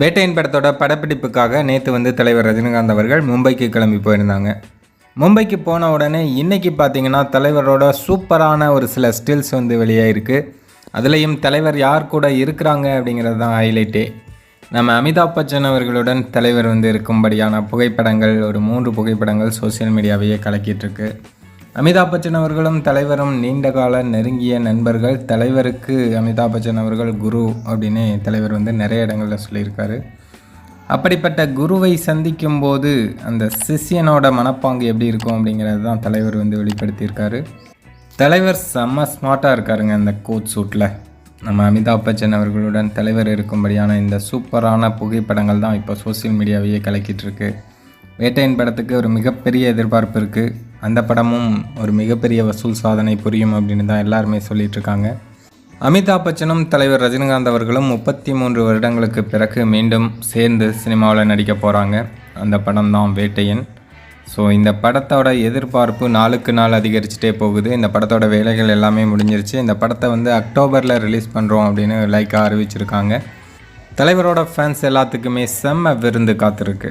வேட்டையின் படத்தோட படப்பிடிப்புக்காக நேற்று வந்து தலைவர் ரஜினிகாந்த் அவர்கள் மும்பைக்கு கிளம்பி போயிருந்தாங்க. மும்பைக்கு போன உடனே இன்னைக்கு பார்த்தீங்கன்னா தலைவரோட சூப்பரான ஒரு சில ஸ்டில்ஸ் வந்து வெளியாயிருக்கு. அதுலேயும் தலைவர் யார் கூட இருக்கிறாங்க அப்படிங்கிறது தான் ஹைலைட்டே. நம்ம அமிதாப் பச்சன் அவர்களுடன் தலைவர் வந்து இருக்கும்படியான புகைப்படங்கள் ஒரு மூன்று புகைப்படங்கள் சோஷியல் மீடியாவையே கலக்கிட்டு இருக்கு. அமிதாப் பச்சன் அவர்களும் தலைவரும் நீண்ட கால நெருங்கிய நண்பர்கள். தலைவருக்கு அமிதாப் பச்சன் அவர்கள் குரு அப்படின்னு தலைவர் வந்து நிறைய இடங்களில் சொல்லியிருக்காரு. அப்படிப்பட்ட குருவை சந்திக்கும் போது அந்த சிஷியனோட மனப்பாங்கு எப்படி இருக்கும் அப்படிங்கிறது தான் தலைவர் வந்து வெளிப்படுத்தியிருக்காரு. தலைவர் செம்ம ஸ்மார்ட்டாக இருக்காருங்க அந்த கோட் சூட்டில் நம்ம அமிதாப் பச்சன் அவர்களுடன் தலைவர் இருக்கும்படியான இந்த சூப்பரான புகைப்படங்கள் தான் இப்போ சோஷியல் மீடியாவையே கலக்கிட்டு இருக்கு. வேட்டையின் படத்துக்கு ஒரு மிகப்பெரிய எதிர்பார்ப்பு இருக்குது அந்த படமும் ஒரு மிகப்பெரிய வசூல் சாதனை புரியும் அப்படின்னு தான் எல்லாருமே சொல்லிட்டு இருக்காங்க அமிதாப் பச்சனும் தலைவர் ரஜினிகாந்த் அவர்களும் முப்பத்தி மூன்று வருடங்களுக்கு பிறகு மீண்டும் சேர்ந்து சினிமாவில் நடிக்க போகிறாங்க அந்த படம் தான் வேட்டையன். ஸோ இந்த படத்தோட எதிர்பார்ப்பு நாளுக்கு நாள் அதிகரிச்சுட்டே போகுது. இந்த படத்தோட வேலைகள் எல்லாமே முடிஞ்சிருச்சு. இந்த படத்தை வந்து அக்டோபரில் ரிலீஸ் பண்ணுறோம் அப்படின்னு லைக்காக அறிவிச்சிருக்காங்க. தலைவரோட ஃபேன்ஸ் எல்லாத்துக்குமே செம்ம விருந்து காத்திருக்கு.